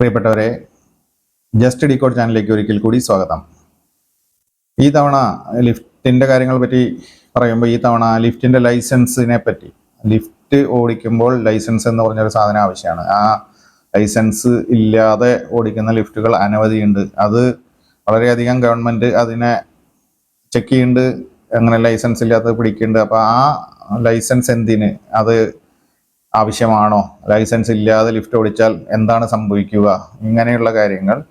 പ്രിയപ്പെട്ടവരെ just discord ചാനലിലേക്ക് ഒരിക്കൽ കൂടി സ്വാഗതം. ഈ തവണ ലിഫ്റ്റിന്റെ കാര്യങ്ങൾ പറ്റി പറയുമ്പോൾ ഈ തവണ ലിഫ്റ്റിന്റെ ലൈസൻസിനെ പറ്റി ലിഫ്റ്റ് ഓടിക്കുമ്പോൾ ലൈസൻസ് എന്ന് പറഞ്ഞൊരു സാധനം ആവശ്യമാണ്. ആ ലൈസൻസ് ഇല്ലാതെ ഓടിക്കുന്ന ലിഫ്റ്റുകൾ അനവധിയുണ്ട്. അത് വളരെയധികം ഗവൺമെന്റ് അതിനെ ചെക്ക് ചെയ്യുന്നുണ്ട് അങ്ങനെ ലൈസൻസ് ഇല്ലാത്തത് പിടിക്കുന്നുണ്ട്. അപ്പോൾ ആ ലൈസൻസ് എന്തിന്? അത് ആവശ്യമാണോ? ലൈസൻസ് ഇല്ലാതെ ലിഫ്റ്റ് ഓടിച്ചാൽ എന്താണ് സംഭവിക്കുക? ഇങ്ങനെയുള്ള കാര്യങ്ങൾ.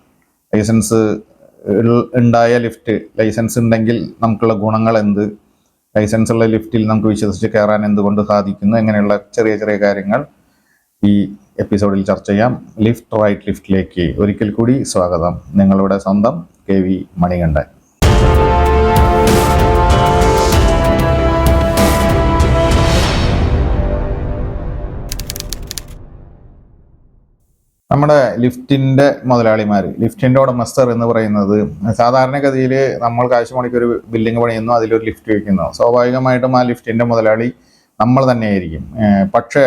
ലൈസൻസ് ഉണ്ടായ ലിഫ്റ്റ് ലൈസൻസ് ഉണ്ടെങ്കിൽ നമുക്കുള്ള ഗുണങ്ങൾ എന്ത്? ലൈസൻസ് ഉള്ള ലിഫ്റ്റിൽ നമുക്ക് വിശ്വസിച്ച് കയറാൻ എന്തുകൊണ്ട് സാധിക്കുന്നു? ഇങ്ങനെയുള്ള ചെറിയ ചെറിയ കാര്യങ്ങൾ ഈ എപ്പിസോഡിൽ ചർച്ച ചെയ്യാം. ലിഫ്റ്റ് റൈറ്റ് ലിഫ്റ്റിലേക്ക് ഒരിക്കൽ കൂടി സ്വാഗതം. നിങ്ങളുടെ സ്വന്തം കെ വി മണികണ്ഠൻ. നമ്മുടെ ലിഫ്റ്റിന്റെ മുതലാളിമാർ ലിഫ്റ്റിന്റെ ഉടമസ്ഥർ എന്ന് പറയുന്നത് സാധാരണഗതിയിൽ നമ്മൾ കാശ് മുടക്കി ഒരു ബിൽഡിംഗ് പണിയുന്നു അതിലൊരു ലിഫ്റ്റ് വയ്ക്കുന്നു സ്വാഭാവികമായിട്ടും ആ ലിഫ്റ്റിന്റെ മുതലാളി നമ്മൾ തന്നെയായിരിക്കും. പക്ഷേ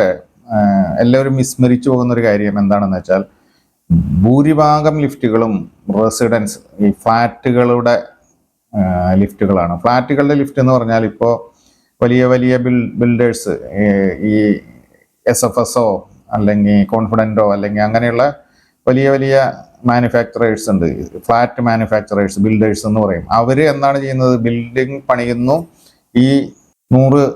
എല്ലാവരും വിസ്മരിച്ചു പോകുന്ന ഒരു കാര്യം എന്താണെന്ന് വെച്ചാൽ ഭൂരിഭാഗം ലിഫ്റ്റുകളും റെസിഡൻസ് ഈ ഫ്ലാറ്റുകളുടെ ലിഫ്റ്റുകളാണ്. ഫ്ലാറ്റുകളുടെ ലിഫ്റ്റ് എന്ന് പറഞ്ഞാൽ ഇപ്പോൾ വലിയ വലിയ ബിൽ ബിൽഡേഴ്സ് ഈ എസ് എഫ് എസ് ഒ അല്ലെങ്കിൽ കോൺഫിഡന്റോ അല്ലെങ്കിൽ അങ്ങനെയുള്ള വലിയ വലിയ മാനുഫാക്ചറേഴ്സ് ഉണ്ട്. ഫ്ലാറ്റ് മാനുഫാക്ചറേഴ്സ് ബിൽഡേഴ്സ് എന്ന് പറയും. അവർ എന്താണ് ചെയ്യുന്നത്? ബിൽഡിംഗ് പണിയുന്നു. ഈ നൂറ്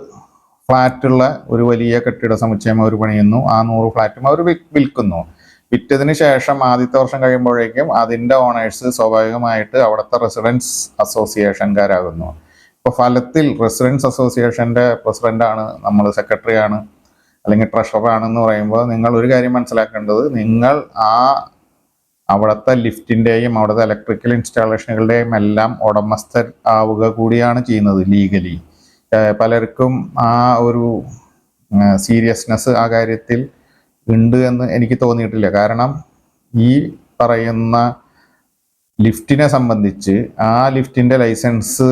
ഫ്ലാറ്റുള്ള ഒരു വലിയ കെട്ടിട സമുച്ചയം അവർ പണിയുന്നു. ആ നൂറ് ഫ്ലാറ്റും അവർ വിൽക്കുന്നു. വിറ്റതിന് ശേഷം ആദ്യത്തെ വർഷം കഴിയുമ്പോഴേക്കും അതിന്റെ ഓണേഴ്സ് സ്വാഭാവികമായിട്ട് അവിടുത്തെ റെസിഡൻസ് അസോസിയേഷൻകാരാകുന്നു ഇപ്പോൾ ഫലത്തിൽ റെസിഡൻസ് അസോസിയേഷന്റെ പ്രസിഡന്റാണ് നമ്മൾ സെക്രട്ടറി ആണ്. അല്ലെങ്കിൽ ട്രഷറാണെന്ന് പറയുമ്പോൾ നിങ്ങൾ ഒരു കാര്യം മനസ്സിലാക്കേണ്ടത് നിങ്ങൾ ആ അവിടുത്തെ ലിഫ്റ്റിന്റെയും അവിടുത്തെ ഇലക്ട്രിക്കൽ ഇൻസ്റ്റാളേഷനുകളുടെയും എല്ലാം ഉടമസ്ഥർ ആവുക കൂടിയാണ് ചെയ്യുന്നത് ലീഗലി പലർക്കും ആ ഒരു സീരിയസ്നെസ് ആ കാര്യത്തിൽ ഉണ്ട് എന്ന് എനിക്ക് തോന്നിയിട്ടില്ല. കാരണം ഈ പറയുന്ന ലിഫ്റ്റിനെ സംബന്ധിച്ച് ആ ലിഫ്റ്റിന്റെ ലൈസൻസ്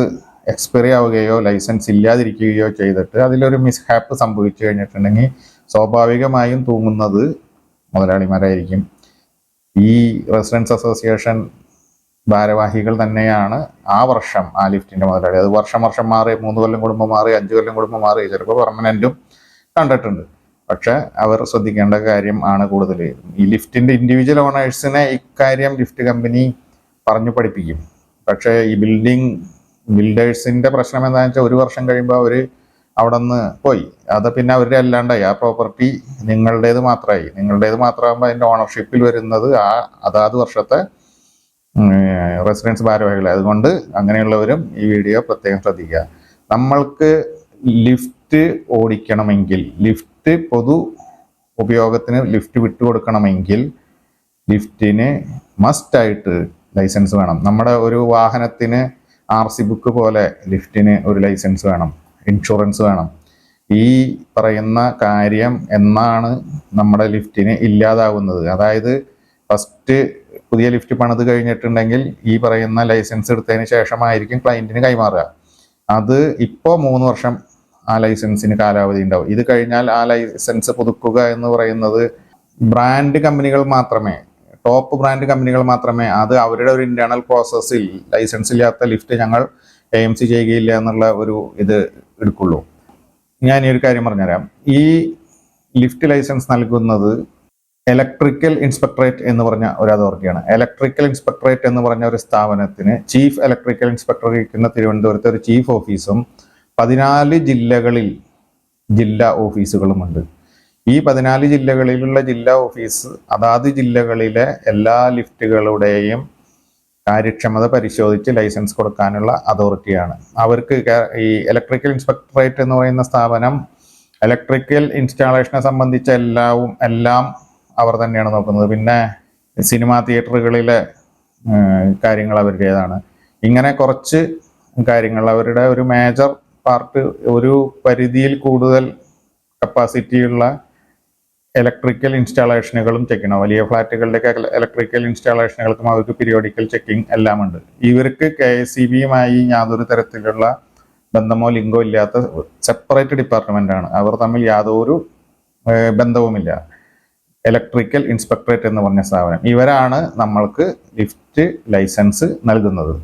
എക്സ്പയറി ആവുകയോ ലൈസൻസ് ഇല്ലാതിരിക്കുകയോ ചെയ്തിട്ട് അതിലൊരു മിസ്ഹാപ്പ് സംഭവിച്ചു കഴിഞ്ഞിട്ടുണ്ടെങ്കിൽ സ്വാഭാവികമായും തൂങ്ങുന്നത് മുതലാളിമാരായിരിക്കും. ഈ റെസിഡൻസ് അസോസിയേഷൻ ഭാരവാഹികൾ തന്നെയാണ് ആ വർഷം ആ ലിഫ്റ്റിന്റെ മുതലാളി. അത് വർഷം വർഷം മാറി മൂന്ന് കൊല്ലം കുടുംബം മാറി അഞ്ച് കൊല്ലം കുടുംബം മാറി ചിലപ്പോൾ പെർമനന്റും കണ്ടിട്ടുണ്ട്. പക്ഷേ അവർ ശ്രദ്ധിക്കേണ്ട കാര്യം ആണ് കൂടുതൽ. ഈ ലിഫ്റ്റിന്റെ ഇൻഡിവിജ്വൽ ഓണേഴ്സിനെ ഇക്കാര്യം ലിഫ്റ്റ് കമ്പനി പറഞ്ഞു പഠിപ്പിക്കും. പക്ഷേ ഈ ബിൽഡിംഗ് ബിൽഡേഴ്സിന്റെ പ്രശ്നം എന്താണെന്ന് വെച്ചാൽ ഒരു വർഷം കഴിയുമ്പോൾ അവർ അവിടെ നിന്ന് പോയി. അത് പിന്നെ അവരുടെ അല്ലാണ്ടായി. ആ പ്രോപ്പർട്ടി നിങ്ങളുടേത് മാത്രമായി. നിങ്ങളുടേത് മാത്രമാകുമ്പോൾ അതിന്റെ ഓണർഷിപ്പിൽ വരുന്നത് ആ അതാത് വർഷത്തെ റെസിഡൻസ് ഭാരവാഹികൾ അതുകൊണ്ട് അങ്ങനെയുള്ളവരും ഈ വീഡിയോ പ്രത്യേകം ശ്രദ്ധിക്കുക. നമ്മൾക്ക് ലിഫ്റ്റ് ഓടിക്കണമെങ്കിൽ ലിഫ്റ്റ് പൊതു ഉപയോഗത്തിന് ലിഫ്റ്റ് വിട്ടുകൊടുക്കണമെങ്കിൽ ലിഫ്റ്റിന് മസ്റ്റായിട്ട് ലൈസൻസ് വേണം. നമ്മുടെ ഒരു വാഹനത്തിന് ആർ സി ബുക്ക് പോലെ ലിഫ്റ്റിന് ഒരു ലൈസൻസ് വേണം. ഇൻഷുറൻസ് വേണം. ഈ പറയുന്ന കാര്യം എന്നാണ് നമ്മുടെ ലിഫ്റ്റിന് ഇല്ലാതാവുന്നത് അതായത് ഫസ്റ്റ് പുതിയ ലിഫ്റ്റ് പണിത് കഴിഞ്ഞിട്ടുണ്ടെങ്കിൽ ഈ പറയുന്ന ലൈസൻസ് എടുത്തതിന് ശേഷമായിരിക്കും ക്ലയന്റിന് കൈമാറുക. അത് ഇപ്പോൾ മൂന്ന് വർഷം ആ ലൈസൻസിന് കാലാവധി ഉണ്ടാവും. ഇത് കഴിഞ്ഞാൽ ആ ലൈസൻസ് പുതുക്കുക എന്ന് പറയുന്നത് ബ്രാൻഡ് കമ്പനികൾ മാത്രമേ ടോപ്പ് ബ്രാൻഡ് കമ്പനികൾ മാത്രമേ അത് അവരുടെ ഒരു ഇന്റേണൽ പ്രോസസ്സിൽ ലൈസൻസ് ഇല്ലാത്ത ലിഫ്റ്റ് ഞങ്ങൾ എ സി ചെയ്യുകയില്ല എന്നുള്ള ഒരു ഇത് എടുക്കുള്ളൂ. ഞാൻ ഈ ഒരു കാര്യം പറഞ്ഞുതരാം. ഈ ലിഫ്റ്റ് ലൈസൻസ് നൽകുന്നത് ഇലക്ട്രിക്കൽ ഇൻസ്പെക്ടറേറ്റ് എന്ന് പറഞ്ഞ ഒരു അതോറിറ്റിയാണ്. ഇലക്ട്രിക്കൽ ഇൻസ്പെക്ടറേറ്റ് എന്ന് പറഞ്ഞ ഒരു സ്ഥാപനത്തിന് ചീഫ് ഇലക്ട്രിക്കൽ ഇൻസ്പെക്ടർ ഇരിക്കുന്ന തിരുവനന്തപുരത്തെ ഒരു ചീഫ് ഓഫീസും പതിനാല് ജില്ലകളിൽ ജില്ലാ ഓഫീസുകളുമുണ്ട്. ഈ പതിനാല് ജില്ലകളിലുള്ള ജില്ലാ ഓഫീസ് അതാത് ജില്ലകളിലെ എല്ലാ ലിഫ്റ്റുകളുടെയും കാര്യക്ഷമത പരിശോധിച്ച് ലൈസൻസ് കൊടുക്കാനുള്ള അതോറിറ്റിയാണ്. അവർക്ക് ഈ ഇലക്ട്രിക്കൽ ഇൻസ്പെക്ടറേറ്റ് എന്ന് പറയുന്ന സ്ഥാപനം ഇലക്ട്രിക്കൽ ഇൻസ്റ്റാളേഷനെ സംബന്ധിച്ച എല്ലാവും എല്ലാം അവർ തന്നെയാണ് നോക്കുന്നത്. പിന്നെ സിനിമാ തിയേറ്ററുകളിലെ കാര്യങ്ങൾ അവരുടേതാണ്. ഇങ്ങനെ കുറച്ച് കാര്യങ്ങൾ. അവരുടെ ഒരു മേജർ പാർട്ട് ഒരു പരിധിയിൽ കൂടുതൽ കപ്പാസിറ്റിയുള്ള ഇലക്ട്രിക്കൽ ഇൻസ്റ്റാളേഷനുകളും ചെക്ക് വലിയ ഫ്ലാറ്റുകളുടെയൊക്കെ ഇലക്ട്രിക്കൽ ഇൻസ്റ്റാളേഷനുകൾക്കും അവർക്ക് പീരിയോഡിക്കൽ ചെക്കിംഗ് എല്ലാം ഉണ്ട് ഇവർക്ക് കെ എസ് സി ബിയുമായി യാതൊരു തരത്തിലുള്ള ബന്ധമോ ലിങ്കോ ഇല്ലാത്ത സെപ്പറേറ്റ് ഡിപ്പാർട്ട്മെന്റ് ആണ്. അവർ തമ്മിൽ യാതൊരു ബന്ധവുമില്ല. ഇലക്ട്രിക്കൽ ഇൻസ്പെക്ടറേറ്റ് എന്ന് പറഞ്ഞ സ്ഥാപനം. ഇവരാണ് നമ്മൾക്ക് ലിഫ്റ്റ് ലൈസൻസ് നൽകുന്നത്.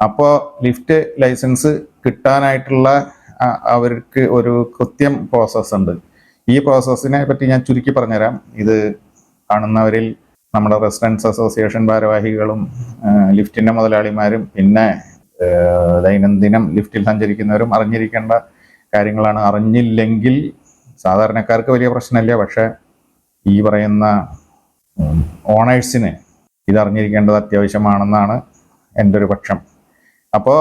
അപ്പോൾ ലിഫ്റ്റ് ലൈസൻസ് കിട്ടാനായിട്ടുള്ള അവർക്ക് ഒരു കൃത്യം പ്രോസസ്സ് ഉണ്ട്. ഈ പ്രോസസ്സിനെ പറ്റി ഞാൻ ചുരുക്കി പറഞ്ഞുതരാം. ഇത് കാണുന്നവരിൽ നമ്മുടെ റെസിഡൻസ് അസോസിയേഷൻ ഭാരവാഹികളും ലിഫ്റ്റിന്റെ മുതലാളിമാരും പിന്നെ ദൈനംദിനം ലിഫ്റ്റിൽ സഞ്ചരിക്കുന്നവരും അറിഞ്ഞിരിക്കേണ്ട കാര്യങ്ങളാണ്. അറിഞ്ഞില്ലെങ്കിൽ സാധാരണക്കാർക്ക് വലിയ പ്രശ്നമില്ല. പക്ഷേ ഈ പറയുന്ന ഓണേഴ്സിന് ഇത് അറിഞ്ഞിരിക്കേണ്ടത് അത്യാവശ്യമാണെന്നാണ് എന്റെ ഒരു പക്ഷം. അപ്പോൾ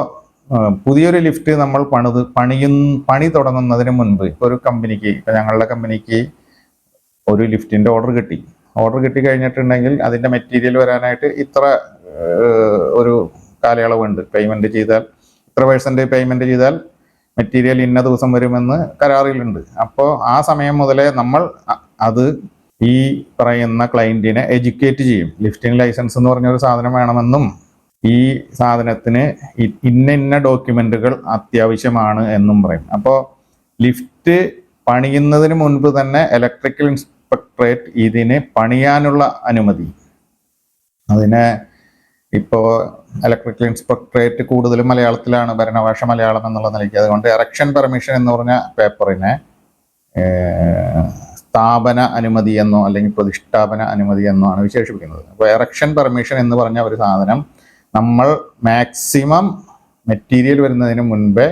പുതിയൊരു ലിഫ്റ്റ് നമ്മൾ പണിത് പണിയും പണി തുടങ്ങുന്നതിന് മുൻപ് ഇപ്പോൾ ഒരു കമ്പനിക്ക് ഇപ്പം ഞങ്ങളുടെ കമ്പനിക്ക് ഒരു ലിഫ്റ്റിന്റെ ഓർഡർ കിട്ടി. ഓർഡർ കിട്ടി കഴിഞ്ഞിട്ടുണ്ടെങ്കിൽ അതിന്റെ മെറ്റീരിയൽ വരാനായിട്ട് ഇത്ര ഒരു ഒരു കാലയളവുണ്ട്. പേയ്മെന്റ് ചെയ്താൽ ഇത്ര പേഴ്സന്റേജ് പേയ്മെന്റ് ചെയ്താൽ മെറ്റീരിയൽ ഇന്ന ദിവസം വരുമെന്ന് കരാറിലുണ്ട്. അപ്പോൾ ആ സമയം മുതലേ നമ്മൾ അത് ഈ പറയുന്ന ക്ലയന്റിനെ എഡ്യൂക്കേറ്റ് ചെയ്യും. ലിഫ്റ്റിംഗ് ലൈസൻസ് എന്ന് പറഞ്ഞൊരു സാധനം വേണമെന്നും ഈ സാധനത്തിന് ഇന്ന ഇന്ന ഡോക്യുമെന്റുകൾ അത്യാവശ്യമാണ് എന്നും പറയും. അപ്പോൾ ലിഫ്റ്റ് പണിയുന്നതിന് മുൻപ് തന്നെ ഇലക്ട്രിക്കൽ ഇൻസ്പെക്ടറേറ്റ് ഇതിന് പണിയാനുള്ള അനുമതി. അതിന് ഇപ്പോൾ ഇലക്ട്രിക്കൽ ഇൻസ്പെക്ടറേറ്റ് കൂടുതലും മലയാളത്തിലാണ് ഭരണഭാഷ മലയാളം എന്നുള്ള നിലയ്ക്ക്. അതുകൊണ്ട് എറക്ഷൻ പെർമിഷൻ എന്ന് പറഞ്ഞ പേപ്പറിനെ സ്ഥാപന അനുമതി എന്നോ അല്ലെങ്കിൽ പ്രതിഷ്ഠാപന അനുമതി എന്നോ ആണ് വിശേഷിപ്പിക്കുന്നത്. അപ്പോൾ എറക്ഷൻ പെർമിഷൻ എന്ന് പറഞ്ഞ ഒരു സാധനം നമ്മൾ മാക്സിമം മെറ്റീരിയൽ വരുന്നതിന് മുൻപേ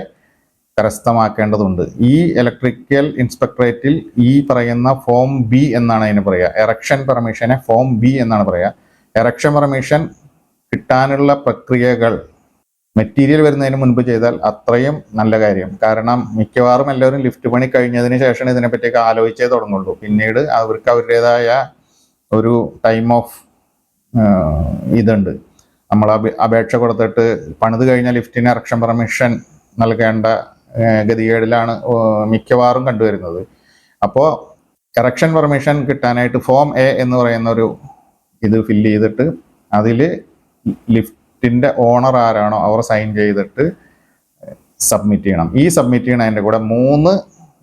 കരസ്ഥമാക്കേണ്ടതുണ്ട്. ഈ ഇലക്ട്രിക്കൽ ഇൻസ്പെക്ടറേറ്റിൽ ഈ പറയുന്ന ഫോം ബി എന്നാണ് അതിന് പറയുക എറക്ഷൻ പെർമിഷനെ ഫോം ബി എന്നാണ് പറയുക എറക്ഷൻ പെർമിഷൻ കിട്ടാനുള്ള പ്രക്രിയകൾ മെറ്റീരിയൽ വരുന്നതിന് മുൻപ് ചെയ്താൽ അത്രയും നല്ല കാര്യം. കാരണം മിക്കവാറും എല്ലാവരും ലിഫ്റ്റ് പണി കഴിഞ്ഞതിന് ശേഷം ഇതിനെപ്പറ്റിയൊക്കെ ആലോചിച്ചേ തുടങ്ങുള്ളൂ. പിന്നീട് അവർക്ക് അവരുടേതായ ഒരു ടൈം ഓഫ് ഇതുണ്ട്. നമ്മൾ അപേക്ഷ കൊടുത്തിട്ട് പണിത് കഴിഞ്ഞ ലിഫ്റ്റിന് ഇറക്ഷൻ പെർമിഷൻ നൽകേണ്ട ഗതികേടിലാണ് മിക്കവാറും കണ്ടുവരുന്നത്. അപ്പോൾ ഇറക്ഷൻ പെർമിഷൻ കിട്ടാനായിട്ട് ഫോം എ എന്ന് പറയുന്ന ഒരു ഇത് ഫില്ല് ചെയ്തിട്ട് അതിൽ ലിഫ്റ്റിന്റെ ഓണർ ആരാണോ അവർ സൈൻ ചെയ്തിട്ട് സബ്മിറ്റ് ചെയ്യണം. ഈ സബ്മിറ്റ് ചെയ്യണതിന്റെ കൂടെ മൂന്ന്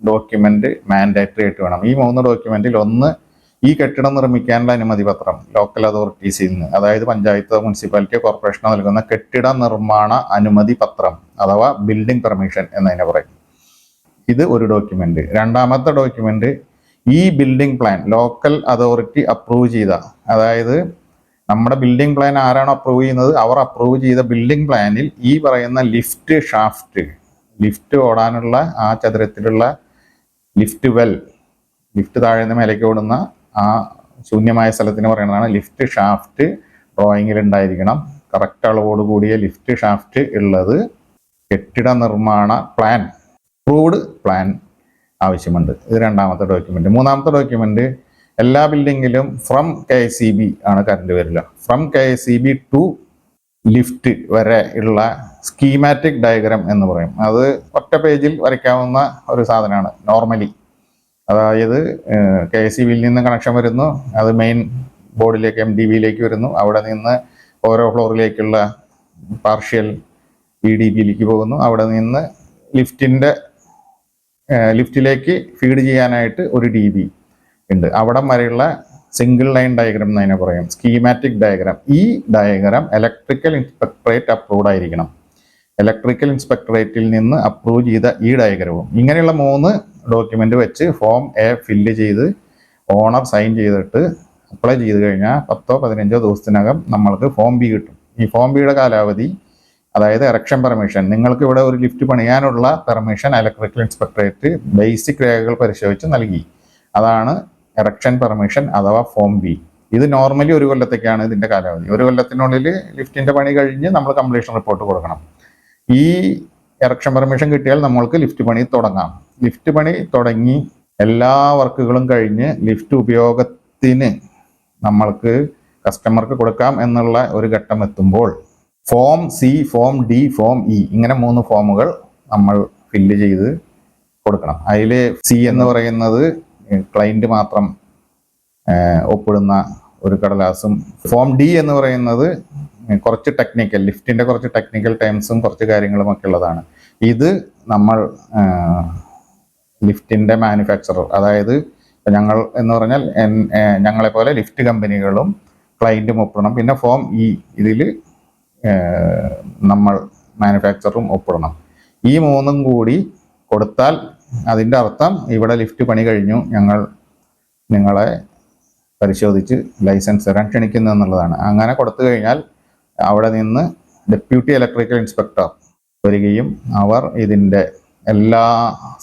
ഡോക്യുമെന്റ് മാൻഡേറ്ററി ആയിട്ട് വേണം. ഈ മൂന്ന് ഡോക്യുമെന്റിൽ ഒന്ന് ഈ കെട്ടിടം നിർമ്മിക്കാനുള്ള അനുമതി പത്രം ലോക്കൽ അതോറിറ്റീസിൽ നിന്ന് അതായത് പഞ്ചായത്ത് മുനിസിപ്പാലിറ്റി കോർപ്പറേഷനോ നൽകുന്ന കെട്ടിട നിർമ്മാണ അനുമതി പത്രം അഥവാ ബിൽഡിംഗ് പെർമിഷൻ എന്നതിനെ പറയും. ഇത് ഒരു ഡോക്യുമെന്റ് രണ്ടാമത്തെ ഡോക്യുമെന്റ് ഈ building plan local authority approve ചെയ്ത അതായത് നമ്മുടെ ബിൽഡിംഗ് പ്ലാൻ ആരാണ് അപ്രൂവ് ചെയ്യുന്നത് അവർ അപ്രൂവ് ചെയ്ത ബിൽഡിംഗ് പ്ലാനിൽ ഈ പറയുന്ന ലിഫ്റ്റ് ഷാഫ്റ്റ് ലിഫ്റ്റ് ഓടാനുള്ള ആ ചതുരത്തിലുള്ള ലിഫ്റ്റ് വെൽ ലിഫ്റ്റ് താഴെ നിന്ന് മേലേക്ക് ഓടുന്ന ആ ശൂന്യമായ സ്ഥലത്തിന് പറയുന്നതാണ് ലിഫ്റ്റ് ഷാഫ്റ്റ് ഡ്രോയിങ്ങിൽ ഉണ്ടായിരിക്കണം കറക്റ്റ് അളവോട് കൂടിയ ലിഫ്റ്റ് ഷാഫ്റ്റ് ഉള്ളത് കെട്ടിട നിർമ്മാണ പ്ലാൻ അപ്രൂവ്ഡ് പ്ലാൻ ആവശ്യമുണ്ട്. ഇത് രണ്ടാമത്തെ ഡോക്യുമെന്റ് മൂന്നാമത്തെ ഡോക്യുമെന്റ് എല്ലാ ബിൽഡിങ്ങിലും ഫ്രം കെ എസ് ബി ആണ് കറണ്ട് വരില്ല from K S B to lift വരെ ഉള്ള സ്കീമാറ്റിക് ഡയഗ്രാം എന്ന് പറയും. അത് ഒറ്റ പേജിൽ വരയ്ക്കാവുന്ന ഒരു സാധനമാണ്. നോർമലി അതായത് കെ സി ബിയിൽ നിന്ന് കണക്ഷൻ വരുന്നു. അത് മെയിൻ ബോർഡിലേക്ക് എം ഡി ബിയിലേക്ക് വരുന്നു. അവിടെ നിന്ന് ഓരോ ഫ്ലോറിലേക്കുള്ള പാർഷ്യൽ ഇ ഡി ബിയിലേക്ക് പോകുന്നു. അവിടെ നിന്ന് ലിഫ്റ്റിന്റെ ലിഫ്റ്റിലേക്ക് ഫീഡ് ചെയ്യാനായിട്ട് ഒരു ഡി ബി ഉണ്ട്. അവിടം വരെയുള്ള സിംഗിൾ ലൈൻ ഡയഗ്രാം എന്ന് അതിനെ പറയും. Schematic diagram. ഈ ഡയഗ്രാം ഇലക്ട്രിക്കൽ ഇൻസ്പെക്ടറേറ്റ് അപ്രൂവ്ഡ് ആയിരിക്കണം. ഇലക്ട്രിക്കൽ ഇൻസ്പെക്ടറേറ്റിൽ നിന്ന് അപ്രൂവ് ചെയ്ത ഈ ഡയഗ്രവും ഇങ്ങനെയുള്ള മൂന്ന് ഡോക്യുമെന്റ് വെച്ച് ഫോം എ ഫില്ല് ചെയ്ത് ഓണർ സൈൻ ചെയ്തിട്ട് അപ്ലൈ ചെയ്ത് കഴിഞ്ഞാൽ പത്തോ പതിനഞ്ചോ ദിവസത്തിനകം നമ്മൾക്ക് ഫോം ബി കിട്ടും. ഈ ഫോം ബിയുടെ കാലാവധി അതായത് എറക്ഷൻ പെർമിഷൻ നിങ്ങൾക്ക് ഇവിടെ ഒരു ലിഫ്റ്റ് പണിയാനുള്ള പെർമിഷൻ ഇലക്ട്രിക്കൽ ഇൻസ്പെക്ടറേറ്റ് ബേസിക് രേഖകൾ പരിശോധിച്ച് നൽകി. അതാണ് എറക്ഷൻ പെർമിഷൻ അഥവാ ഫോം ബി ഇത് നോർമലി ഒരു കൊല്ലത്തേക്കാണ് ഇതിന്റെ കാലാവധി. ഒരു കൊല്ലത്തിനുള്ളിൽ ലിഫ്റ്റിന്റെ പണി കഴിഞ്ഞ് നമ്മൾ കംപ്ലീഷൻ റിപ്പോർട്ട് കൊടുക്കണം. ഈ എറക്ഷൻ പെർമിഷൻ കിട്ടിയാൽ നമ്മൾക്ക് ലിഫ്റ്റ് പണി തുടങ്ങാം. ലിഫ്റ്റ് പണി തുടങ്ങി എല്ലാ വർക്കുകളും കഴിഞ്ഞ് ലിഫ്റ്റ് ഉപയോഗത്തിന് നമ്മൾക്ക് കസ്റ്റമർക്ക് കൊടുക്കാം എന്നുള്ള ഒരു ഘട്ടം എത്തുമ്പോൾ form C form D form E ഇങ്ങനെ മൂന്ന് ഫോമുകൾ നമ്മൾ ഫില്ല് ചെയ്ത് കൊടുക്കണം. അതിൽ സി എന്ന് പറയുന്നത് ക്ലൈന്റ് മാത്രം ഒപ്പിടുന്ന ഒരു കടലാസും ഫോം ഡി എന്ന് പറയുന്നത് കുറച്ച് ടെക്നിക്കൽ ലിഫ്റ്റിന്റെ കുറച്ച് ടെക്നിക്കൽ ടൈംസും കുറച്ച് കാര്യങ്ങളും ഒക്കെ ഉള്ളതാണ്. ഇത് നമ്മൾ ലിഫ്റ്റിന്റെ മാനുഫാക്ചറർ. അതായത് ഞങ്ങൾ എന്ന് പറഞ്ഞാൽ ഞങ്ങളെ പോലെ ഞങ്ങളെപ്പോലെ ലിഫ്റ്റ് കമ്പനികളും ക്ലയന്റും ഒപ്പിടണം. പിന്നെ ഫോം ഇ ഇതിൽ നമ്മൾ മാനുഫാക്ചറും ഒപ്പിടണം. ഈ മൂന്നും കൂടി കൊടുത്താൽ അതിന്റെ അർത്ഥം ഇവിടെ ലിഫ്റ്റ് പണി കഴിഞ്ഞു. ഞങ്ങൾ നിങ്ങളെ പരിശോധിച്ച് ലൈസൻസ് തരാൻ ക്ഷണിക്കുന്നു എന്നുള്ളതാണ്. അങ്ങനെ കൊടുത്തു കഴിഞ്ഞാൽ അവിടെ നിന്ന് ഡെപ്യൂട്ടി ഇലക്ട്രിക്കൽ ഇൻസ്പെക്ടർ വരികയും അവർ ഇതിന്റെ എല്ലാ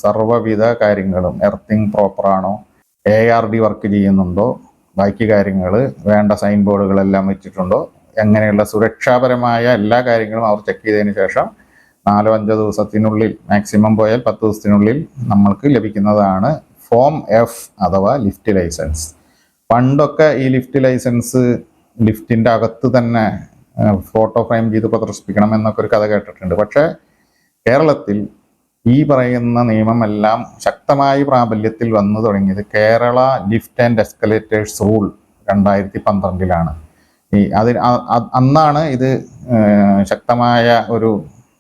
സർവവിധ കാര്യങ്ങളും എർത്തിങ് പ്രോപ്പറാണോ എ ആർ ഡി വർക്ക് ചെയ്യുന്നുണ്ടോ? ബാക്കി കാര്യങ്ങൾ വേണ്ട സൈൻ ബോർഡുകളെല്ലാം വെച്ചിട്ടുണ്ടോ? എങ്ങനെയുള്ള സുരക്ഷാപരമായ എല്ലാ കാര്യങ്ങളും അവർ ചെക്ക് ചെയ്തതിന് ശേഷം നാലോ അഞ്ചോ ദിവസത്തിനുള്ളിൽ മാക്സിമം പോയാൽ പത്ത് ദിവസത്തിനുള്ളിൽ നമ്മൾക്ക് ലഭിക്കുന്നതാണ് ഫോം എഫ് അഥവാ ലിഫ്റ്റ് ലൈസൻസ് പണ്ടൊക്കെ ഈ ലിഫ്റ്റ് ലൈസൻസ് ലിഫ്റ്റിന്റെ അകത്ത് തന്നെ ഫോട്ടോ ഫ്രെയിം ചെയ്ത് പ്രദർശിപ്പിക്കണം എന്നൊക്കെ ഒരു കഥ കേട്ടിട്ടുണ്ട്. പക്ഷേ കേരളത്തിൽ ഈ പറയുന്ന നിയമമെല്ലാം ശക്തമായി പ്രാബല്യത്തിൽ വന്നു തുടങ്ങിയത് Kerala lift and escalators rule രണ്ടായിരത്തി പന്ത്രണ്ടിലാണ്. ഈ അതിൽ അന്നാണ് ഇത് ശക്തമായ ഒരു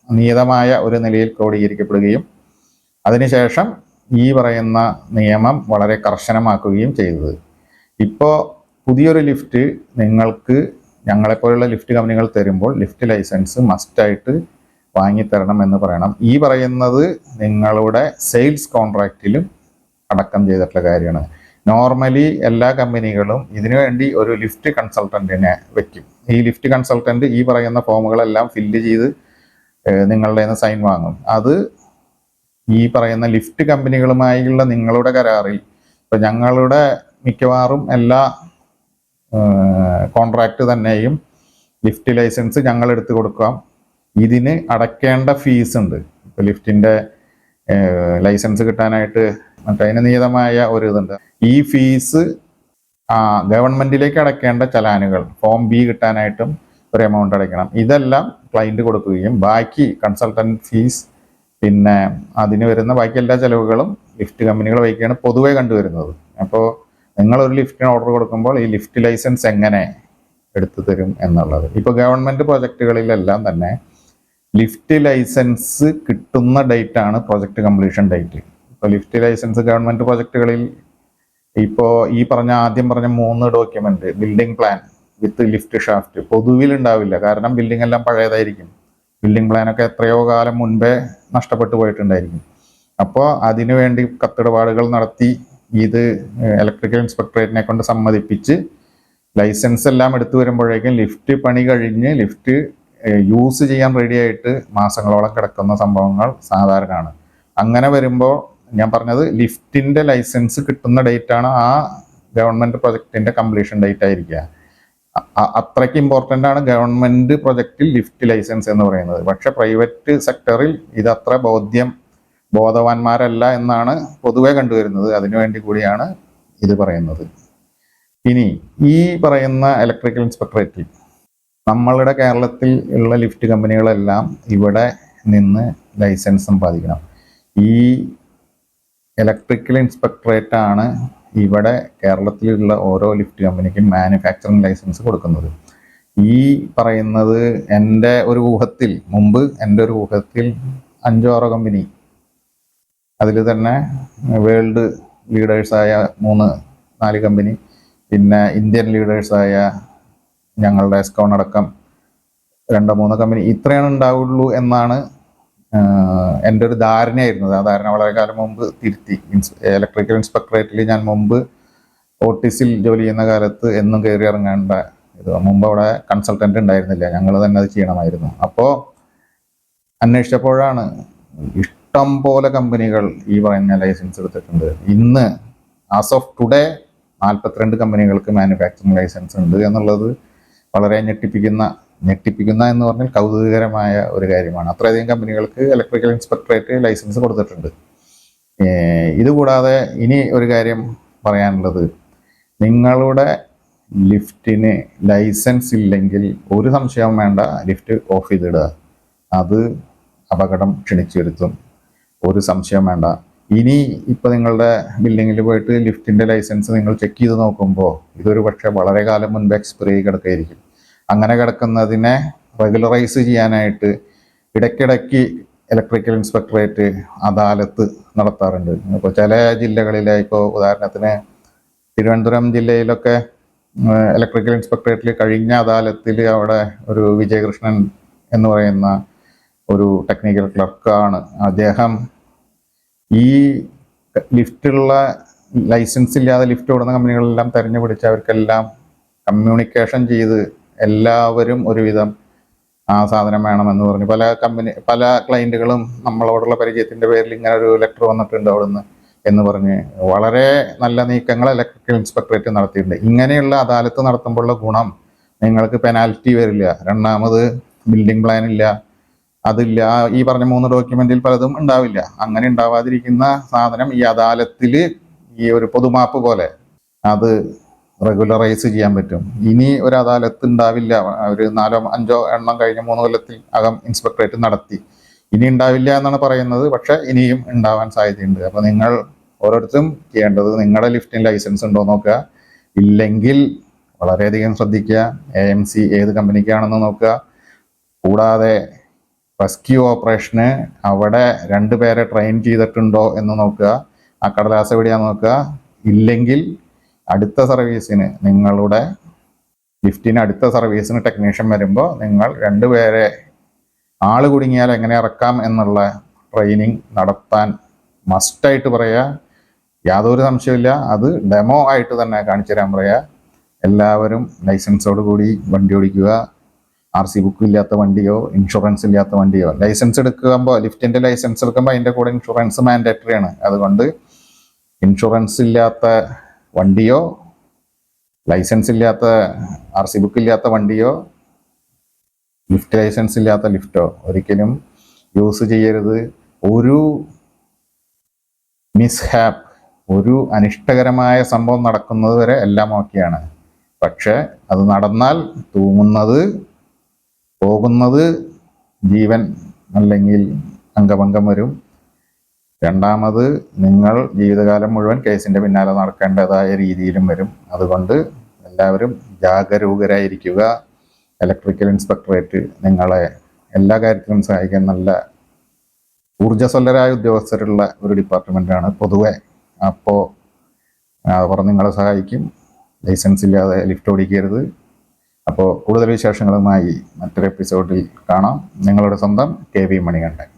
നിയതമായ ഒരു നിലയിൽ ക്രോഡീകരിക്കപ്പെടുകയും അതിനുശേഷം ഈ പറയുന്ന നിയമം വളരെ കർശനമാക്കുകയും ചെയ്തത്. ഇപ്പോൾ പുതിയൊരു ലിഫ്റ്റ് നിങ്ങൾക്ക് ഞങ്ങളെപ്പോലുള്ള ലിഫ്റ്റ് കമ്പനികൾ തരുമ്പോൾ ലിഫ്റ്റ് ലൈസൻസ് മസ്റ്റായിട്ട് വാങ്ങിത്തരണം എന്ന് പറയണം. ഈ പറയുന്നത് നിങ്ങളുടെ സെയിൽസ് കോൺട്രാക്റ്റിലും അടക്കം ചെയ്തിട്ടുള്ള കാര്യമാണ്. നോർമലി എല്ലാ കമ്പനികളും ഇതിനുവേണ്ടി ഒരു ലിഫ്റ്റ് കൺസൾട്ടന്റിനെ വയ്ക്കും ഈ ലിഫ്റ്റ് കൺസൾട്ടന്റ് ഈ പറയുന്ന ഫോമുകളെല്ലാം ഫില്ല് ചെയ്ത് നിങ്ങളുടെ നിന്ന് സൈൻ വാങ്ങും. അത് ഈ പറയുന്ന ലിഫ്റ്റ് കമ്പനികളുമായുള്ള നിങ്ങളുടെ കരാറിൽ ഇപ്പം ഞങ്ങളുടെ മിക്കവാറും എല്ലാ കോൺട്രാക്ട് തന്നെയും ലിഫ്റ്റ് ലൈസൻസ് ഞങ്ങൾ എടുത്തു കൊടുക്കാം. ഇതിന് അടയ്ക്കേണ്ട ഫീസ് ഉണ്ട്. ഇപ്പൊ ലിഫ്റ്റിന്റെ ലൈസൻസ് കിട്ടാനായിട്ട് മറ്റേ അതിന് നിയതമായ ഒരു ഇതുണ്ട് ഈ ഫീസ് ആ ഗവൺമെന്റിലേക്ക് അടയ്ക്കേണ്ട ചലാനുകൾ ഫോം ബി കിട്ടാനായിട്ടും ഒരു എമൗണ്ട് അടയ്ക്കണം. ഇതെല്ലാം ക്ലയന്റ് കൊടുക്കുകയും ബാക്കി കൺസൾട്ടന്റ് ഫീസ് പിന്നെ അതിന് വരുന്ന ബാക്കി എല്ലാ ചെലവുകളും ലിഫ്റ്റ് കമ്പനികൾ വഹിക്കുകയാണ് പൊതുവേ കണ്ടുവരുന്നത്. അപ്പോൾ നിങ്ങൾ ഒരു ലിഫ്റ്റിന് ഓർഡർ കൊടുക്കുമ്പോൾ ഈ ലിഫ്റ്റ് ലൈസൻസ് എങ്ങനെ എടുത്തു തരും എന്നുള്ളത്. ഇപ്പോൾ ഗവൺമെന്റ് പ്രോജക്റ്റുകളിലെല്ലാം തന്നെ ലിഫ്റ്റ് ലൈസൻസ് കിട്ടുന്ന ഡേറ്റ് ആണ് പ്രൊജക്ട് കംപ്ലീഷൻ ഡേറ്റ് ഇപ്പോൾ ലിഫ്റ്റ് ലൈസൻസ് ഗവൺമെന്റ് പ്രൊജക്റ്റുകളിൽ ഇപ്പോൾ ഈ പറഞ്ഞ ആദ്യം പറഞ്ഞ മൂന്ന് document building plan with lift shaft പൊതുവിൽ ഉണ്ടാവില്ല. കാരണം ബിൽഡിംഗ് എല്ലാം പഴയതായിരിക്കും. ബിൽഡിംഗ് പ്ലാനൊക്കെ എത്രയോ കാലം മുൻപേ നഷ്ടപ്പെട്ടു പോയിട്ടുണ്ടായിരിക്കും. അപ്പോൾ അതിനുവേണ്ടി കത്തിടപാടുകൾ നടത്തി ഇത് ഇലക്ട്രിക്കൽ ഇൻസ്പെക്ടറേറ്റിനെ കൊണ്ട് സമ്മതിപ്പിച്ച് ലൈസൻസ് എല്ലാം എടുത്തു വരുമ്പോഴേക്കും ലിഫ്റ്റ് പണി കഴിഞ്ഞ് ലിഫ്റ്റ് യൂസ് ചെയ്യാൻ റെഡിയായിട്ട് മാസങ്ങളോളം കിടക്കുന്ന സംഭവങ്ങൾ സാധാരണമാണ്. അങ്ങനെ വരുമ്പോൾ ഞാൻ പറഞ്ഞത് ലിഫ്റ്റിന്റെ ലൈസൻസ് കിട്ടുന്ന ഡേറ്റ് ആണ് ആ ഗവൺമെന്റ് പ്രൊജക്റ്റിന്റെ കംപ്ലീഷൻ ഡേറ്റ് ആയിരിക്കുക. അത്രയ്ക്ക് ഇമ്പോർട്ടന്റ് ആണ് ഗവൺമെന്റ് പ്രൊജക്റ്റിൽ ലിഫ്റ്റ് ലൈസൻസ് എന്ന് പറയുന്നത്. പക്ഷേ പ്രൈവറ്റ് സെക്ടറിൽ ഇതത്ര ബോധ്യം ബോധവാന്മാരല്ല എന്നാണ് പൊതുവെ കണ്ടുവരുന്നത്. അതിനുവേണ്ടി കൂടിയാണ് ഇത് പറയുന്നത്. ഇനി ഈ പറയുന്ന ഇലക്ട്രിക്കൽ ഇൻസ്പെക്ടറേറ്റിൽ നമ്മളുടെ കേരളത്തിൽ ഉള്ള ലിഫ്റ്റ് കമ്പനികളെല്ലാം ഇവിടെ നിന്ന് ലൈസൻസ് സമ്പാദിക്കണം. ഈ ഇലക്ട്രിക്കൽ ഇൻസ്പെക്ടറേറ്റ് ആണ് ഇവിടെ കേരളത്തിലുള്ള ഓരോ ലിഫ്റ്റ് കമ്പനിക്കും മാനുഫാക്ചറിങ് ലൈസൻസ് കൊടുക്കുന്നത്. ഈ പറയുന്നത് എന്റെ ഒരു ഊഹത്തിൽ മുമ്പ് എന്റെ ഒരു ഊഹത്തിൽ അഞ്ചോ ആറോ കമ്പനി അതിൽ തന്നെ വേൾഡ് ലീഡേഴ്സായ മൂന്ന് നാല് കമ്പനി പിന്നെ ഇന്ത്യൻ ലീഡേഴ്സായ ഞങ്ങളുടെ എസ്കോൺ അടക്കം രണ്ടോ മൂന്നോ കമ്പനി ഇത്രയാണ് ഉണ്ടാവുള്ളൂ എന്നാണ് എന്റെ ഒരു ധാരണയായിരുന്നത്. ആ ധാരണ വളരെ കാലം മുമ്പ് തിരുത്തി. ഇൻസ് ഇലക്ട്രിക്കൽ ഇൻസ്പെക്ടറേറ്റിൽ ഞാൻ മുമ്പ് ഓട്ടീസിൽ ജോലി ചെയ്യുന്ന കാലത്ത് എന്നും കയറി ഇറങ്ങേണ്ട ഇത് മുമ്പ് അവിടെ കൺസൾട്ടന്റ് ഉണ്ടായിരുന്നില്ല. ഞങ്ങൾ തന്നെ അത് ചെയ്യണമായിരുന്നു. അപ്പോൾ അന്വേഷിച്ചപ്പോഴാണ് ഇഷ്ടം പോലെ കമ്പനികൾ ഈ പറയുന്ന ലൈസൻസ് എടുത്തിട്ടുണ്ട്. ഇന്ന് ആസ് ഓഫ് ടുഡേ നാൽപ്പത്തിരണ്ട് കമ്പനികൾക്ക് മാനുഫാക്ചറിങ് ലൈസൻസ് ഉണ്ട് എന്നുള്ളത് വളരെ ഞെട്ടിപ്പിക്കുന്ന ഞെട്ടിപ്പിക്കുന്ന എന്ന് പറഞ്ഞാൽ കൗതുകകരമായ ഒരു കാര്യമാണ്. അത്രയധികം കമ്പനികൾക്ക് ഇലക്ട്രിക്കൽ ഇൻസ്പെക്ടറേറ്റ് ലൈസൻസ് കൊടുത്തിട്ടുണ്ട്. ഇതുകൂടാതെ ഇനി ഒരു കാര്യം പറയാനുള്ളത്. നിങ്ങളുടെ ലിഫ്റ്റിന് ലൈസൻസ് ഇല്ലെങ്കിൽ ഒരു സംശയവും വേണ്ട ലിഫ്റ്റ് ഓഫ് ചെയ്തിടുക. അത് അപകടം ക്ഷണിച്ചു വരുത്തും ഒരു സംശയം വേണ്ട. ഇനി ഇപ്പോൾ നിങ്ങളുടെ ബിൽഡിങ്ങിൽ പോയിട്ട് ലിഫ്റ്റിന്റെ ലൈസൻസ് നിങ്ങൾ ചെക്ക് ചെയ്ത് നോക്കുമ്പോൾ ഇതൊരു പക്ഷേ വളരെ കാലം മുൻപ് എക്സ്പയറി കിടക്കായിരിക്കും അങ്ങനെ കിടക്കുന്നതിനെ റെഗുലറൈസ് ചെയ്യാനായിട്ട് ഇടയ്ക്കിടയ്ക്ക് ഇലക്ട്രിക്കൽ ഇൻസ്പെക്ടറേറ്റ് അദാലത്ത് നടത്താറുണ്ട്. ഇപ്പോൾ ചില ജില്ലകളിലെ ഇപ്പോൾ ഉദാഹരണത്തിന് തിരുവനന്തപുരം ജില്ലയിലൊക്കെ ഇലക്ട്രിക്കൽ ഇൻസ്പെക്ടറേറ്റിൽ കഴിഞ്ഞ അദാലത്തിൽ അവിടെ ഒരു വിജയകൃഷ്ണൻ എന്ന് പറയുന്ന ഒരു ടെക്നിക്കൽ ക്ലർക്കാണ് അദ്ദേഹം ഈ ലിഫ്റ്റുള്ള ലൈസൻസ് ഇല്ലാതെ ലിഫ്റ്റ് ഓടുന്ന കമ്പനികളെല്ലാം തെരഞ്ഞു പിടിച്ച് അവർക്കെല്ലാം കമ്മ്യൂണിക്കേഷൻ ചെയ്ത് എല്ലാവരും ഒരുവിധം ആ സാധനം വേണമെന്ന് പറഞ്ഞു. പല കമ്പനി പല ക്ലയന്റുകളും നമ്മളോടുള്ള പരിചയത്തിന്റെ പേരിൽ ഇങ്ങനെ ഒരു ലെറ്റർ വന്നിട്ടുണ്ട് അവിടുന്ന് എന്ന് പറഞ്ഞ് വളരെ നല്ല നീക്കങ്ങൾ ഇലക്ട്രിക്കൽ ഇൻസ്പെക്ടറേറ്റ് നടത്തിയിട്ടുണ്ട്. ഇങ്ങനെയുള്ള അദാലത്ത് നടത്തുമ്പോഴുള്ള ഗുണം നിങ്ങൾക്ക് പെനാൽറ്റി വരില്ല. രണ്ടാമത് ബിൽഡിംഗ് പ്ലാൻ ഇല്ല. അതില്ല. ഈ പറഞ്ഞ മൂന്ന് ഡോക്യുമെന്റിൽ പലതും ഉണ്ടാവില്ല. അങ്ങനെ ഉണ്ടാവാതിരിക്കുന്ന സാധനം ഈ അദാലത്തിൽ ഈ ഒരു പൊതുമാപ്പ് പോലെ അത് റെഗുലറൈസ് ചെയ്യാൻ പറ്റും. ഇനി ഒരു അദാലത്ത് ഉണ്ടാവില്ല ഒരു നാലോ അഞ്ചോ എണ്ണം കഴിഞ്ഞ മൂന്ന് കൊല്ലത്തിൽ അകം ഇൻസ്പെക്ടറേറ്റ് നടത്തി. ഇനി ഉണ്ടാവില്ല എന്നാണ് പറയുന്നത്. പക്ഷെ ഇനിയും ഉണ്ടാവാൻ സാധ്യതയുണ്ട്. അപ്പൊ നിങ്ങൾ ഓരോരുത്തരും ചെയ്യേണ്ടത് നിങ്ങളുടെ ലിഫ്റ്റിന് ലൈസൻസ് ഉണ്ടോ നോക്കുക. ഇല്ലെങ്കിൽ വളരെയധികം ശ്രദ്ധിക്കുക. എ എം സി ഏത് കമ്പനിക്കാണെന്ന് നോക്കുക. കൂടാതെ റെസ്ക്യൂ ഓപ്പറേഷന് അവിടെ രണ്ടുപേരെ ട്രെയിൻ ചെയ്തിട്ടുണ്ടോ എന്ന് നോക്കുക. ആ കടലാസ് എവിടെയാന്ന് നോക്കുക. ഇല്ലെങ്കിൽ അടുത്ത സർവീസിന് നിങ്ങളുടെ ലിഫ്റ്റിന് അടുത്ത സർവീസിന് ടെക്നീഷ്യൻ വരുമ്പോൾ നിങ്ങൾ രണ്ടുപേരെ ആൾ കുടുങ്ങിയാൽ എങ്ങനെ ഇറക്കാം എന്നുള്ള ട്രെയിനിങ് നടത്താൻ മസ്റ്റായിട്ട് പറയുക യാതൊരു സംശയമില്ല അത് ഡെമോ ആയിട്ട് തന്നെ കാണിച്ചു തരാൻ പറയുക എല്ലാവരും ലൈസൻസോട് കൂടി വണ്ടി ഓടിക്കുക. ആർ സി ബുക്ക് ഇല്ലാത്ത വണ്ടിയോ ഇൻഷുറൻസ് ഇല്ലാത്ത വണ്ടിയോ. ലൈസൻസ് എടുക്കുമ്പോൾ ലിഫ്റ്റിന്റെ ലൈസൻസ് എടുക്കുമ്പോൾ അതിന്റെ കൂടെ ഇൻഷുറൻസ് മാൻഡേറ്ററി ആണ്. അതുകൊണ്ട് ഇൻഷുറൻസ് ഇല്ലാത്ത വണ്ടിയോ? ലൈസൻസ് ഇല്ലാത്ത ആർ സി ബുക്ക് ഇല്ലാത്ത വണ്ടിയോ? ലിഫ്റ്റ് ലൈസൻസ് ഇല്ലാത്ത ലിഫ്റ്റോ ഒരിക്കലും യൂസ് ചെയ്യരുത്. ഒരു മിസ്ഹാപ്പ് ഒരു അനിഷ്ടകരമായ സംഭവം നടക്കുന്നത് വരെ എല്ലാം ഓക്കെയാണ് പക്ഷേ അത് നടന്നാൽ തൂങ്ങുന്നത് പോകുന്നത് ജീവൻ അല്ലെങ്കിൽ അംഗഭംഗം വരും. രണ്ടാമത് നിങ്ങൾ ജീവിതകാലം മുഴുവൻ കേസിന്റെ പിന്നാലെ നടക്കേണ്ടതായ രീതിയിലും വരും. അതുകൊണ്ട് എല്ലാവരും ജാഗരൂകരായിരിക്കുക. ഇലക്ട്രിക്കൽ ഇൻസ്പെക്ടറേറ്റ് നിങ്ങളെ എല്ലാ കാര്യത്തിലും സഹായിക്കാൻ നല്ല ഊർജസ്വലരായ ഉദ്യോഗസ്ഥരുള്ള ഒരു ഡിപ്പാർട്ട്മെന്റാണ് പൊതുവെ. അപ്പോൾ അവർ നിങ്ങളെ സഹായിക്കും. ലൈസൻസ് ഇല്ലാതെ ലിഫ്റ്റ് ഓടിക്കരുത്. അപ്പോൾ കൂടുതൽ വിശേഷങ്ങളുമായി മറ്റൊരു എപ്പിസോഡിൽ കാണാം. നിങ്ങളുടെ സ്വന്തം കെ വി മണികണ്ഠൻ.